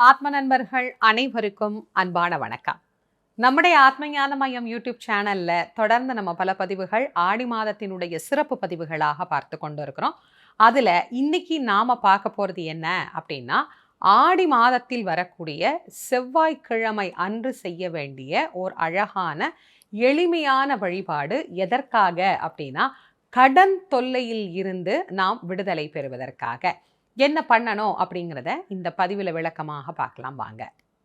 ஆத்ம நண்பர்கள் அனைவருக்கும் அன்பான வணக்கம். நம்முடைய ஆத்மஞான மையம் யூடியூப் சேனல்ல தொடர்ந்து நம்ம பல பதிவுகள் ஆடி மாதத்தினுடைய சிறப்பு பதிவுகளாக பார்த்து கொண்டு இருக்கிறோம். அதுல இன்னைக்கு நாம பார்க்க போறது என்ன அப்படின்னா ஆடி மாதத்தில் வரக்கூடிய செவ்வாய்க்கிழமை அன்று செய்ய வேண்டிய ஓர் அழகான எளிமையான வழிபாடு எதற்காக அப்படின்னா கடன் தொல்லையில் இருந்து நாம் விடுதலை பெறுவதற்காக. என்ன பண்ணணும் அப்படிங்கிறத இந்த பதிவில் விளக்கமாக பார்க்கலாம் வாங்க.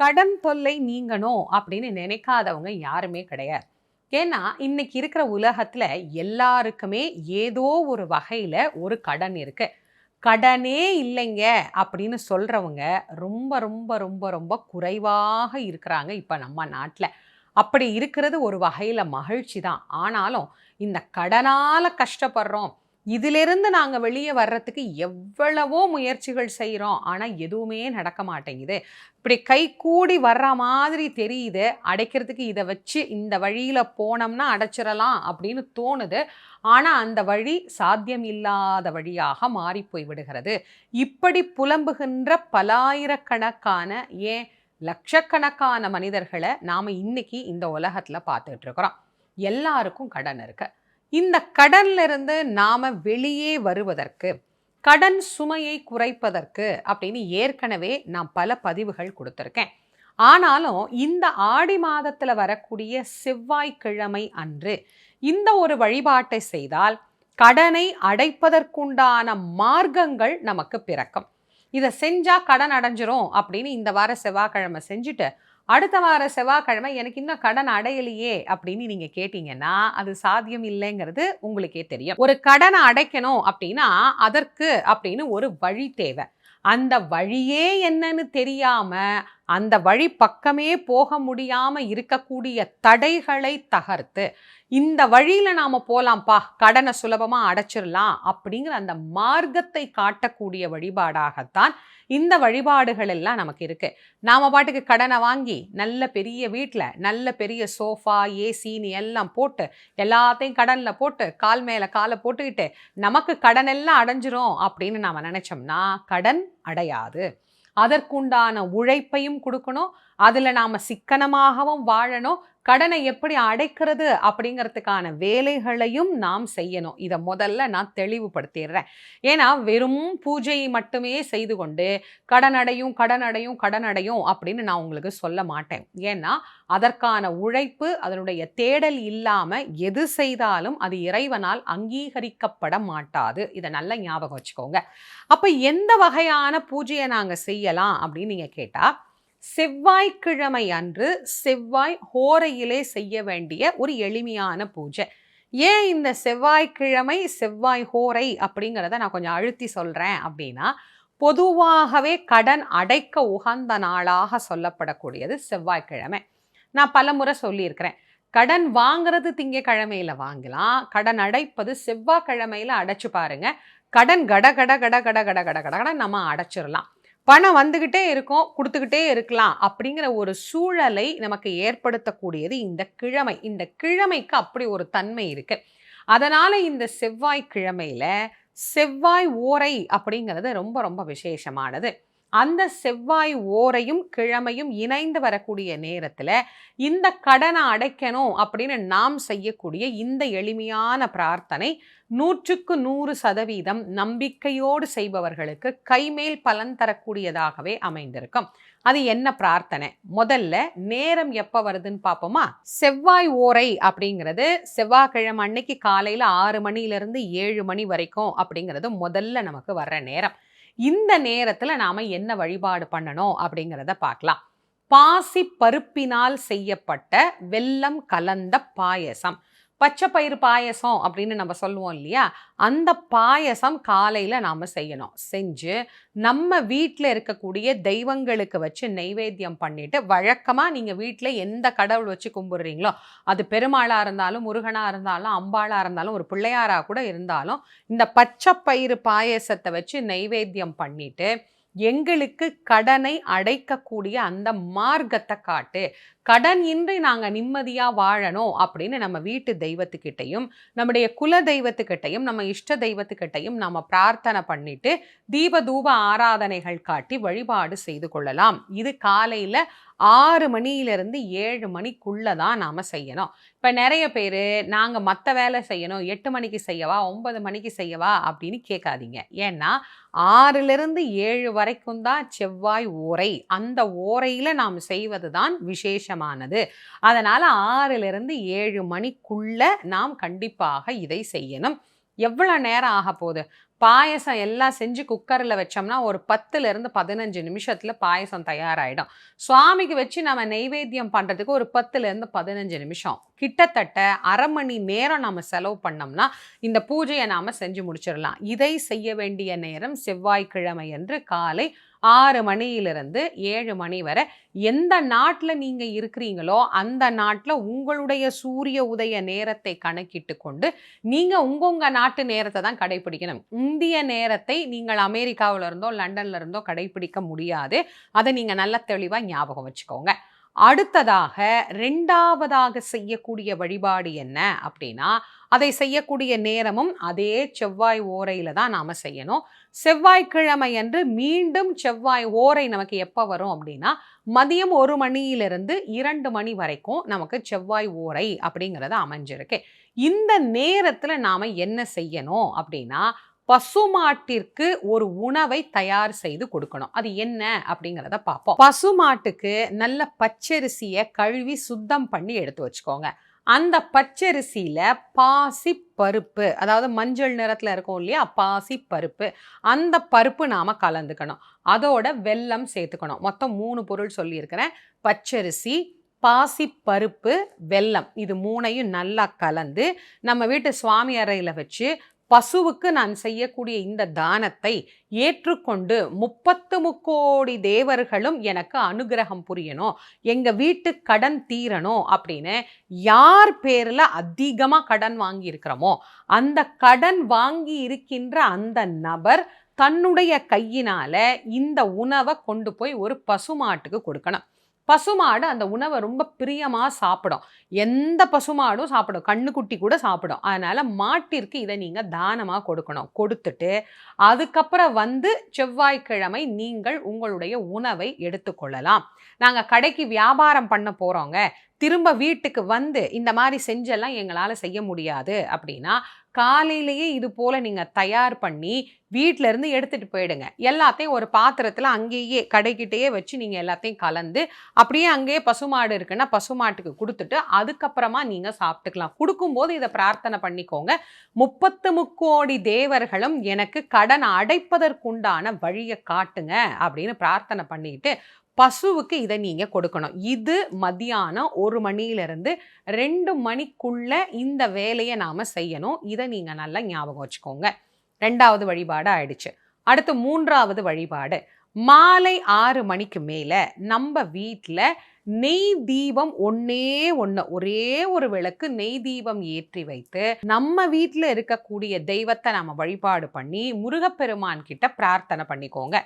கடன் தொல்லை நீங்கணும் அப்படின்னு நினைக்காதவங்க யாருமே கிடையாது. ஏன்னா இன்னைக்கு இருக்கிற உலகத்தில் எல்லாருக்குமே ஏதோ ஒரு வகையில் ஒரு கடன் இருக்குது கடனே இல்லைங்க அப்படின்னு சொல்கிறவங்க ரொம்ப ரொம்ப ரொம்ப ரொம்ப குறைவாக இருக்கிறாங்க இப்போ நம்ம நாட்டில். அப்படி இருக்கிறது ஒரு வகையில் மகிழ்ச்சி தான். ஆனாலும் இந்த கடனால கஷ்டப்படுறோம் இதிலிருந்து நாங்கள் வெளியே வர்றதுக்கு எவ்வளவோ முயற்சிகள் செய்கிறோம் ஆனால் எதுவுமே நடக்க மாட்டேங்குது. இப்படி கை கூடி வர்ற மாதிரி தெரியுது. அடைக்கிறதுக்கு இதை வச்சு இந்த வழியில் போனோம்னா அடைச்சிடலாம் அப்படின்னு தோணுது. ஆனால் அந்த வழி சாத்தியம் இல்லாத வழியாக மாறி போய் விடுகிறது. இப்படி புலம்புகின்ற பலாயிரக்கணக்கான ஏன் லட்சக்கணக்கான மனிதர்களை நாம் இன்னைக்கு இந்த உலகத்தில் பார்த்துட்டு இருக்கிறோம். எல்லாருக்கும் கடன் இருக்குது இந்த கடன்லிருந்து நாம் வெளியே வருவதற்கு கடன் சுமையை குறைப்பதற்கு அப்படின்னு ஏற்கனவே நான் பல பதிவுகள் கொடுத்துருக்கேன். ஆனாலும் இந்த ஆடி மாதத்தில் வரக்கூடிய செவ்வாய்க்கிழமை அன்று இந்த ஒரு வழிபாட்டை செய்தால் கடனை அடைப்பதற்குண்டான மார்க்கங்கள் நமக்கு பிறக்கும். இதை செஞ்சால் கடன் அடைஞ்சிரும் அப்படின்னு இந்த வார செவ்வாய்க்கிழமை செஞ்சுட்டு அடுத்த வார செவ்வாய்க்கிழமை எனக்கு இன்னும் கடன் அடையலையே அப்படின்னு நீங்க கேட்டீங்கன்னா அது சாத்தியம் இல்லைங்கிறது உங்களுக்கே தெரியும். ஒரு கடனை அடைக்கணும் அப்படின்னா அதற்கு அப்படின்னு ஒரு வழி தேவை. அந்த வழியே என்னன்னு தெரியாம அந்த வழி பக்கமே போக முடியாமல் இருக்கக்கூடிய தடைகளை தகர்த்து இந்த வழியில் நாம் போகலாம்ப்பா கடனை சுலபமாக அடைச்சிடலாம் அப்படிங்கிற அந்த மார்க்கத்தை காட்டக்கூடிய வழிபாடாகத்தான் இந்த வழிபாடுகள் எல்லாம் நமக்கு இருக்குது நாம் பாட்டுக்கு கடனை வாங்கி நல்ல பெரிய வீட்டில் நல்ல பெரிய சோஃபா ஏசின்னு எல்லாம் போட்டு எல்லாத்தையும் கடனில் போட்டு கால் மேலே காலை போட்டுக்கிட்டு நமக்கு கடன் எல்லாம் அடைஞ்சிரும் அப்படின்னு நாம் நினச்சோம்னா கடன் அடையாது. அதற்குண்டான உழைப்பையும் கொடுக்கணும். அதில் நாம சிக்கனமாகவும் வாழணும். கடனை எப்படி அடைக்கிறது அப்படிங்கிறதுக்கான வேலைகளையும் நாம் செய்யணும். இதை முதல்ல நான் தெளிவுபடுத்திடுறேன். ஏன்னா வெறும் பூஜையை மட்டுமே செய்து கொண்டு கடன் அடையும் கடன் அடையும் கடன் அடையும் அப்படின்னு நான் உங்களுக்கு சொல்ல மாட்டேன். ஏன்னா அதற்கான உழைப்பு அதனுடைய தேடல் இல்லாமல் எது செய்தாலும் அது இறைவனால் அங்கீகரிக்கப்பட மாட்டாது. இதை நல்லா ஞாபகம் வச்சுக்கோங்க. அப்போ எந்த வகையான பூஜையை நாங்கள் செய்யலாம் அப்படின்னு நீங்கள் கேட்டால் செவ்வாய்க்கிழமை அன்று செவ்வாய் ஹோரையிலே செய்ய வேண்டிய ஒரு எளிமையான பூஜை. ஏன் இந்த செவ்வாய்க்கிழமை செவ்வாய் ஹோரை அப்படிங்கிறத நான் கொஞ்சம் அழுத்தி சொல்கிறேன் அப்படின்னா பொதுவாகவே கடன் அடைக்க உகந்த நாளாக சொல்லப்படக்கூடியது செவ்வாய்க்கிழமை. நான் பலமுறை சொல்லியிருக்கிறேன். கடன் வாங்குறது திங்கக்கிழமையில வாங்கலாம். கடன் அடைப்பது செவ்வாய்க்கிழமையில அடைச்சு பாருங்க. கடன் கட கட கட கட கட கட கட நம்ம அடைச்சிடலாம் பணம் வந்துக்கிட்டே இருக்கும் கொடுத்துக்கிட்டே இருக்கலாம் அப்படிங்கிற ஒரு சூழலை நமக்கு ஏற்படுத்தக்கூடியது இந்த கிழமை. இந்த கிழமைக்கு அப்படி ஒரு தன்மை இருக்கு. அதனால இந்த செவ்வாய் கிழமையில செவ்வாய் ஓரை அப்படிங்கிறது ரொம்ப ரொம்ப விசேஷமானது. அந்த செவ்வாய் ஓரையும் கிழமையும் இணைந்து வரக்கூடிய நேரத்தில் இந்த கடனை அடைக்கணும் அப்படின்னு நாம் செய்யக்கூடிய இந்த எளிமையான பிரார்த்தனை நூற்றுக்கு நூறு சதவீதம் நம்பிக்கையோடு செய்பவர்களுக்கு கைமேல் பலன் தரக்கூடியதாகவே அமைந்திருக்கும். அது என்ன பிரார்த்தனை? முதல்ல நேரம் எப்போ வருதுன்னு பார்ப்போமா? செவ்வாய் ஓரை அப்படிங்கிறது செவ்வாய்க்கிழமை அன்னைக்கு காலையில் ஆறு மணியிலிருந்து ஏழு மணி வரைக்கும் அப்படிங்கிறது முதல்ல நமக்கு வர்ற நேரம். இந்த நேரத்தில் நாம் என்ன வழிபாடு பண்ணணும் அப்படிங்கிறத பார்க்கலாம். பாசி பருப்பினால் செய்யப்பட்ட வெல்லம் கலந்த பாயசம். பச்சை பயிறு பாயசம் அப்படின்னு நம்ம சொல்லுவோம் இல்லையா? அந்த பாயசம் காலையில் நாம் செய்யணும். செஞ்சு நம்ம வீட்டில் இருக்கக்கூடிய தெய்வங்களுக்கு வச்சு நைவேத்தியம் பண்ணிவிட்டு வழக்கமாக நீங்கள் வீட்டில் எந்த கடவுள் வச்சு கும்பிட்றீங்களோ அது பெருமாளாக இருந்தாலும் முருகனாக இருந்தாலும் அம்பாளாக இருந்தாலும் ஒரு பிள்ளையாராக கூட இருந்தாலும் இந்த பச்சை பயிறு பாயசத்தை வச்சு நெய்வேத்தியம் பண்ணிவிட்டு எங்களுக்கு கடனை அடைக்கக்கூடிய அந்த மார்க்கத்தை காட்டு. கடன் இன்றி நாங்கள் நிம்மதியாக வாழணும் அப்படின்னு நம்ம வீட்டு தெய்வத்துக்கிட்டையும் நம்முடைய குல தெய்வத்துக்கிட்டையும் நம்ம இஷ்ட தெய்வத்துக்கிட்டையும் நம்ம பிரார்த்தனை பண்ணிட்டு தீப தூப ஆராதனைகள் காட்டி வழிபாடு செய்து கொள்ளலாம். இது காலையில் ஆறு மணியிலிருந்து ஏழு மணிக்குள்ளே தான் நாம் செய்யணும். இப்போ நிறைய பேர் நாங்கள் மற்ற வேலை செய்யணும் எட்டு மணிக்கு செய்யவா ஒன்பது மணிக்கு செய்யவா? அப்படின்னு கேட்காதீங்க. ஏன்னா ஆறிலிருந்து ஏழு வரைக்கும் தான் செவ்வாய் ஓரை அந்த ஓரையில் நாம் செய்வது தான் அவசியமானது அதனால் ஆறிலிருந்து ஏழு மணிக்குள்ள நாம் கண்டிப்பாக இதை செய்யணும். எவ்வளோ நேரம் ஆக போகுது? பாயசம் எல்லாம் செஞ்சு குக்கரில் வச்சோம்னா ஒரு பத்துலேருந்து பதினஞ்சு நிமிஷத்தில் பாயசம் தயாராகிடும் சுவாமிக்கு வச்சு நம்ம நெய்வேத்தியம் பண்ணுறதுக்கு ஒரு பத்துலேருந்து பதினஞ்சு நிமிஷம். கிட்டத்தட்ட அரை மணி நேரம் நம்ம செலவு பண்ணோம்னா இந்த பூஜையை நாம் செஞ்சு முடிச்சிடலாம். இதை செய்ய வேண்டிய நேரம் செவ்வாய்க்கிழமை என்று காலை ஆறு மணியிலிருந்து ஏழு மணி வரை. எந்த நாட்டில் நீங்கள் இருக்கிறீங்களோ அந்த நாட்டில் உங்களுடைய சூரிய உதய நேரத்தை கணக்கிட்டு கொண்டு நீங்கள் உங்கள் உங்கள் நாட்டு நேரத்தை தான் கடைபிடிக்கணும் இந்திய நேரத்தை நீங்கள் அமெரிக்காவில் இருந்தோ லண்டன்ல இருந்தோ கடைபிடிக்க முடியாது. அதை நீங்கள் நல்ல தெளிவாக ஞாபகம் வச்சுக்கோங்க. அடுத்ததாக ரெண்டாவதாக செய்யக்கூடிய வழிபாடு என்ன அப்படின்னா அதை செய்யக்கூடிய நேரமும் அதே செவ்வாய் ஓரையில் தான் நாம் செய்யணும். செவ்வாய்க்கிழமை அன்று மீண்டும் செவ்வாய் ஓரை நமக்கு எப்போ வரும் அப்படின்னா மதியம் ஒரு மணியிலிருந்து இரண்டு மணி வரைக்கும் நமக்கு செவ்வாய் ஓரை அப்படிங்கிறது அமைஞ்சிருக்கு. இந்த நேரத்தில் நாம் என்ன செய்யணும் அப்படின்னா பசுமாட்டிற்கு ஒரு உணவை தயார் செய்து கொடுக்கணும். அது என்ன அப்படிங்கிறத பார்ப்போம். பசுமாட்டுக்கு நல்ல பச்சரிசியை கழுவி சுத்தம் பண்ணி எடுத்து வச்சுக்கோங்க. அந்த பச்சரிசியில் பாசி பருப்பு அதாவது மஞ்சள் நிறத்தில் இருக்கும் இல்லையா பாசி பருப்பு அந்த பருப்பு நாம் கலந்துக்கணும். அதோட வெல்லம் சேர்த்துக்கணும். மொத்தம் மூணு பொருள் சொல்லியிருக்கிறேன். பச்சரிசி பாசி பருப்பு வெல்லம் இது மூணையும் நல்லா கலந்து நம்ம வீட்டு சுவாமி அறையில் வச்சு பசுவுக்கு நான் செய்யக்கூடிய இந்த தானத்தை ஏற்றுக்கொண்டு முப்பத்து முக்கோடி தேவர்களும் எனக்கு அனுகிரகம் புரியணும். எங்க வீட்டு கடன் தீரணும் அப்படின்னு யார் பேர்ல அதிகமாக கடன் வாங்கி இருக்கிறோமோ அந்த கடன் வாங்கி இருக்கின்ற அந்த நபர் தன்னுடைய கையினால இந்த உணவை கொண்டு போய் ஒரு பசுமாட்டுக்கு கொடுக்கணும். பசுமாடு அந்த உணவை ரொம்ப பிரியமாக சாப்பிடும். எந்த பசுமாடும் சாப்பிடும். கண்ணுக்குட்டி கூட சாப்பிடும். அதனால் மாட்டிற்கு இதை நீங்கள் தானமாக கொடுக்கணும். கொடுத்துட்டு அதுக்கப்புறம் வந்து செவ்வாய்க்கிழமை நீங்கள் உங்களுடைய உணவை எடுத்துக்கொள்ளலாம். நாங்கள் கடைக்கு வியாபாரம் பண்ண போகிறோங்க திரும்ப வீட்டுக்கு வந்து இந்த மாதிரி செஞ்செல்லாம் எங்களால் செய்ய முடியாது அப்படின்னா காலையிலேயே இது போல் நீங்கள் தயார் பண்ணி வீட்டிலேருந்து எடுத்துகிட்டு போயிடுங்க. எல்லாத்தையும் ஒரு பாத்திரத்தில் அங்கேயே கடைக்கிட்டேயே வச்சு நீங்கள் எல்லாத்தையும் கலந்து அப்படியே அங்கேயே பசுமாடு இருக்குன்னா பசுமாட்டுக்கு கொடுத்துட்டு அதுக்கப்புறமா நீங்கள் சாப்பிட்டுக்கலாம். கொடுக்கும்போது இதை பிரார்த்தனை பண்ணிக்கோங்க. முப்பத்து முக்கோடி தேவர்களும் எனக்கு கடன் அடைப்பதற்குண்டான வழியை காட்டுங்க அப்படின்னு பிரார்த்தனை பண்ணிட்டு பசுவுக்கு இதை நீங்கள் கொடுக்கணும். இது மதியானம் ஒரு மணியிலிருந்து ரெண்டு மணிக்குள்ளே இந்த வேலையை நாம் செய்யணும். இதை நீங்கள் நல்லா ஞாபகம் வச்சுக்கோங்க. ரெண்டாவது வழிபாடு ஆயிடுச்சு. அடுத்து மூன்றாவது வழிபாடு. மாலை ஆறு மணிக்கு மேலே நம்ம வீட்டில் நெய் தீபம் ஒன்னே ஒன்று ஒரே ஒரு விளக்கு நெய் தீபம் ஏற்றி வைத்து நம்ம வீட்டில் இருக்கக்கூடிய தெய்வத்தை நம்ம வழிபாடு பண்ணி முருகப்பெருமான் கிட்ட பிரார்த்தனை பண்ணிக்கோங்க.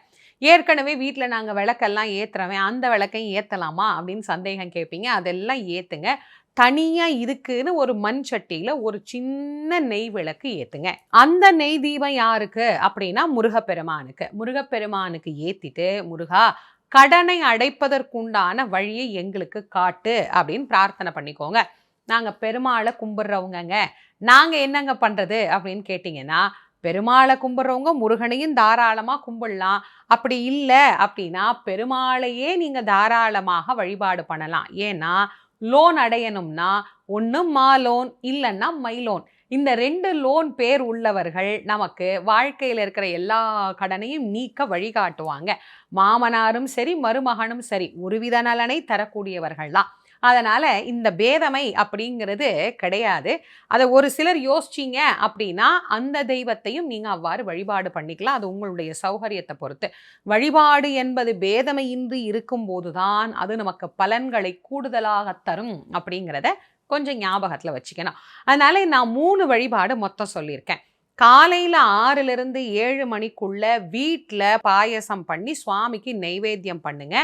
ஏற்கனவே வீட்டில் நாங்கள் விளக்கெல்லாம் ஏற்றுறவன் அந்த விளக்கையும் ஏற்றலாமா அப்படின்னு சந்தேகம் கேட்பீங்க அதெல்லாம் ஏற்றுங்க தனியாக இருக்குன்னு ஒரு மண் சட்டியில் ஒரு சின்ன நெய் விளக்கு ஏற்றுங்க அந்த நெய் தீபம் யாருக்கு? அப்படின்னா முருகப்பெருமானுக்கு. முருகப்பெருமானுக்கு ஏற்றிட்டு முருகா கடனை அடைப்பதற்குண்டான வழியை எங்களுக்கு காட்டு அப்படின்னு பிரார்த்தனை பண்ணிக்கோங்க. நாங்கள் பெருமாளை கும்பிட்றவங்கங்க. நாங்கள் என்னங்க பண்ணுறது அப்படின்னு கேட்டிங்கன்னா பெருமாளை கும்பிட்றவங்க முருகனையும் தாராளமாக கும்பிடலாம். அப்படி இல்லை அப்படின்னா பெருமாளையே நீங்கள் தாராளமாக வழிபாடு பண்ணலாம். ஏன்னா லோன் அடையணும்னா ஒன்று மா லோன் இல்லைன்னா மை லோன் இந்த ரெண்டு லோன் பேர் உள்ளவர்கள் நமக்கு வாழ்க்கையில் இருக்கிற எல்லா கடனையும் நீக்க வழிகாட்டுவாங்க. மாமனாரும் சரி மருமகனும் சரி ஒருவித நலனை தரக்கூடியவர்கள் தான் அதனால் இந்த பேதமை அப்படிங்கிறது கிடையாது. அதை ஒரு சிலர் யோசிச்சிங்க அப்படின்னா அந்த தெய்வத்தையும் நீங்கள் அவ்வாறு வழிபாடு பண்ணிக்கலாம். அது உங்களுடைய சௌகரியத்தை பொறுத்து. வழிபாடு என்பது பேதமையின்றி இருக்கும்போது தான் அது நமக்கு பலன்களை கூடுதலாக தரும் அப்படிங்கிறத கொஞ்சம் ஞாபகத்தில் வச்சுக்கணும். அதனால நான் மூணு வழிபாடு மொத்தம் சொல்லியிருக்கேன். காலையில் ஆறிலிருந்து ஏழு மணிக்குள்ள வீட்டில் பாயசம் பண்ணி சுவாமிக்கு நெய்வேத்தியம் பண்ணுங்க.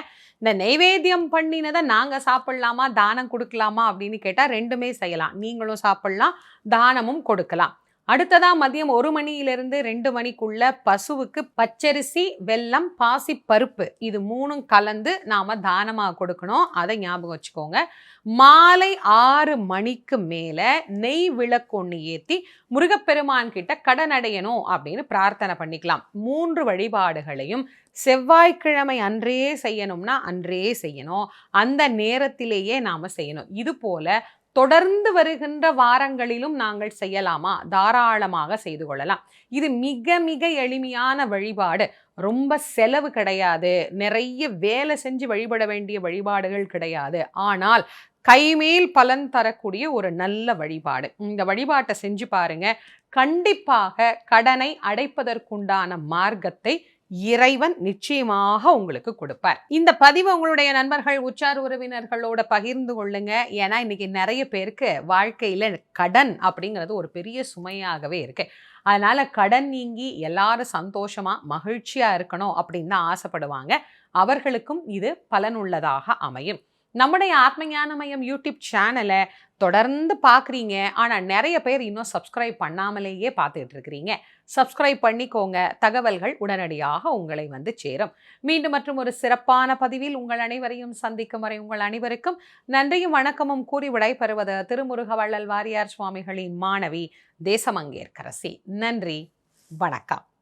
இந்த நெய்வேத்தியம் பண்ணினதை நாங்கள் சாப்பிட்லாமா? தானம் கொடுக்கலாமா? அப்படின்னு கேட்டால் ரெண்டுமே செய்யலாம். நீங்களும் சாப்பிட்லாம் தானமும் கொடுக்கலாம். அடுத்ததா மதியம் ஒரு மணியிலிருந்து ரெண்டு மணிக்குள்ள பசுவுக்கு பச்சரிசி வெல்லம் பாசி பருப்பு இது மூணும் கலந்து நாம தானமாக கொடுக்கணும். அதை ஞாபகம் வச்சுக்கோங்க. மாலை ஆறு மணிக்கு மேலே நெய் விளக்கு ஒன்று ஏற்றி முருகப்பெருமான் கிட்ட கடன் அடையணும் அப்படின்னு பிரார்த்தனை பண்ணிக்கலாம். மூன்று வழிபாடுகளையும் செவ்வாய்க்கிழமை அன்றே செய்யணும்னா அன்றே செய்யணும். அந்த நேரத்திலேயே நாம் செய்யணும். இது போல தொடர்ந்து வருகின்ற வாரங்களிலும் நாங்கள் செய்யலாமா? தாராளமாக செய்து கொள்ளலாம். இது மிக மிக எளிமையான வழிபாடு. ரொம்ப செலவு கிடையாது. நிறைய வேலை செஞ்சு வழிபட வேண்டிய வழிபாடுகள் கிடையாது. ஆனால் கைமேல் பலன் தரக்கூடிய ஒரு நல்ல வழிபாடு. இந்த வழிபாட்டை செஞ்சு பாருங்க. கண்டிப்பாக கடனை அடைப்பதற்குண்டான மார்க்கத்தை இறைவன் நிச்சயமாக உங்களுக்கு கொடுப்பார். இந்த பதிவு உங்களுடைய நண்பர்கள் உச்சார் உறவினர்களோட பகிர்ந்து கொள்ளுங்க. ஏன்னா இன்னைக்கு நிறைய பேருக்கு வாழ்க்கையில் கடன் அப்படிங்கிறது ஒரு பெரிய சுமையாகவே இருக்கு. அதனால கடன் நீங்கி எல்லாரும் சந்தோஷமா மகிழ்ச்சியா இருக்கணும் அப்படின்னு தான் ஆசைப்படுவாங்க. அவர்களுக்கும் இது பலனுள்ளதாக அமையும். நம்முடைய ஆத்மஞான மையம் யூடியூப் சேனலை தொடர்ந்து பார்க்குறீங்க ஆனால் நிறைய பேர் இன்னும் சப்ஸ்கிரைப் பண்ணாமலேயே பார்த்துட்டு இருக்கிறீங்க சப்ஸ்கிரைப் பண்ணிக்கோங்க. தகவல்கள் உடனடியாக உங்களை வந்து சேரும். மீண்டும் மற்றும் ஒரு சிறப்பான பதிவில் உங்கள் அனைவரையும் சந்திக்கும் வரை உங்கள் அனைவருக்கும் நன்றியும் வணக்கமும் கூறி விடைபெறுவது திருமுருக வள்ளல் வாரியார் சுவாமிகளின் மாணவி தேசமங்கேற்கரசி. நன்றி. வணக்கம்.